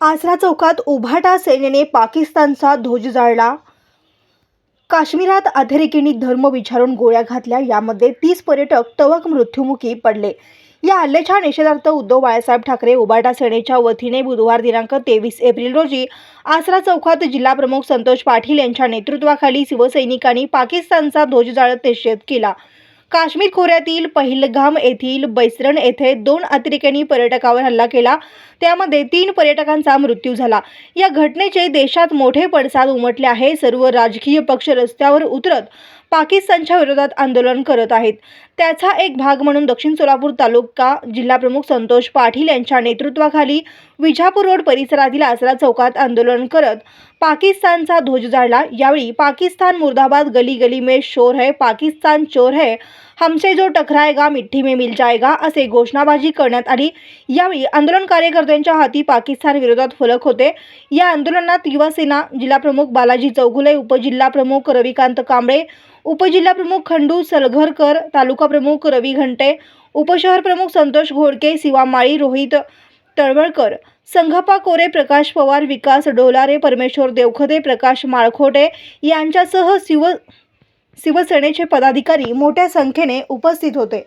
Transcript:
आसरा चौकात उभाटा सेनेने पाकिस्तानचा ध्वज जाळला. काश्मीरात अधेरेकींनी धर्म विचारून गोळ्या घातल्या. यामध्ये तीस पर्यटक टवक मृत्युमुखी पडले. या हल्ल्याच्या निषेधार्थ उद्धव बाळासाहेब ठाकरे उबाटा सेनेच्या वतीने बुधवार दिनांक तेवीस एप्रिल रोजी आसरा चौकात जिल्हाप्रमुख संतोष पाटील यांच्या नेतृत्वाखाली शिवसैनिकांनी पाकिस्तानचा ध्वज जाळत निषेध केला. काश्मीर खोऱ्यातील पहिलगाम येथील बैसरण येथे दोन अतिरेक्यांनी पर्यटकावर हल्ला केला. त्यामध्ये तीन पर्यटकांचा मृत्यू झाला. या घटनेचे देशात मोठे पडसाद उमटले आहे. सर्व राजकीय पक्ष रस्त्यावर उतरत पाकिस्तानच्या विरोधात आंदोलन करत आहेत. त्याचा एक भाग म्हणून दक्षिण सोलापूर तालुका जिल्हाप्रमुख संतोष पाटील यांच्या नेतृत्वाखाली विजापूर रोड परिसरातील आसरा चौकात आंदोलन करत पाकिस्तानचा ध्वज जाळला. यावेळी पाकिस्तान मुर्दाबाद गली गली में शोर है पाकिस्तान चोर है हमसे जो टकराएगा मिठ्ठी में मिल जाएगा असे घोषणाबाजी करण्यात आली. यावेळी आंदोलन कार्यकर्त्यांच्या हाती पाकिस्तान विरोधात फलक होते. या आंदोलनात युवासेना जिल्हाप्रमुख बालाजी चौगुले उपजिल्हाप्रमुख रविकांत कांबळे उपजिल्हाप्रमुख खंडू सलघरकर तालुका प्रमुख रवी घंटे उपशहर प्रमुख संतोष घोडके शिवा माळी रोहित तळवळकर संघपा कोरे प्रकाश पवार विकास डोलारे परमेश्वर देवखते प्रकाश माळखोटे यांच्यासह शिव शिवसेनेचे पदाधिकारी मोठ्या संख्येने उपस्थित होते.